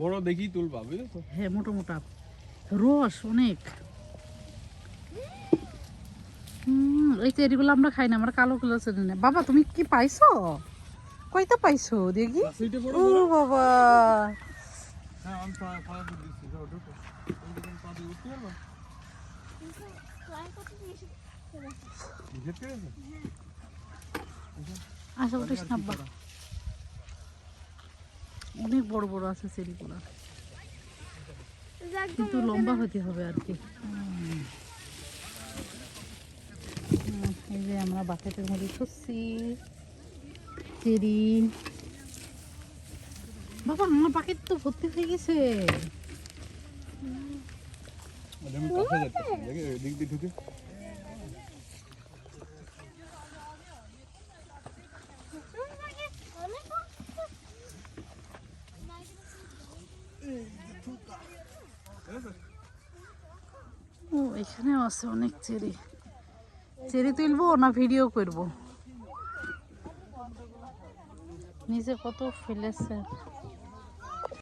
বড় দেখি তুলবা বুঝলে হ্যাঁ মোটা মোটা রস অনেক। হুম এই চেরিগুলো আমরা খাই না আমরা কালো কালো চেরি না। বাবা তুমি কি পাইছো? কয়টা পাইছো দেখি? ও বাবা। হ্যাঁ আমি পা পা দিয়ে দিচ্ছি যাও ঢোকো ওই দোকান পা দিয়ে উঠতে পারবা বুঝতে পেরেছ আশা করিস না আব্বা অনেক বড় বড় আছে চেরিগুলো কিন্তু লম্বা হতে হবে আর কি। এই যে আমরা বাকেটের মধ্যে ছুচ্ছি চেরি বাবা আমার বাকেট তো ভর্তি হয়ে গেছে। আমি কাছে যাচ্ছি দেখি দিক দিয়ে ঢুকে। ও এখানেও আছে অনেক চেরি। চেরি তুলবো না ভিডিও করব? নিচে কত ফেলেছে।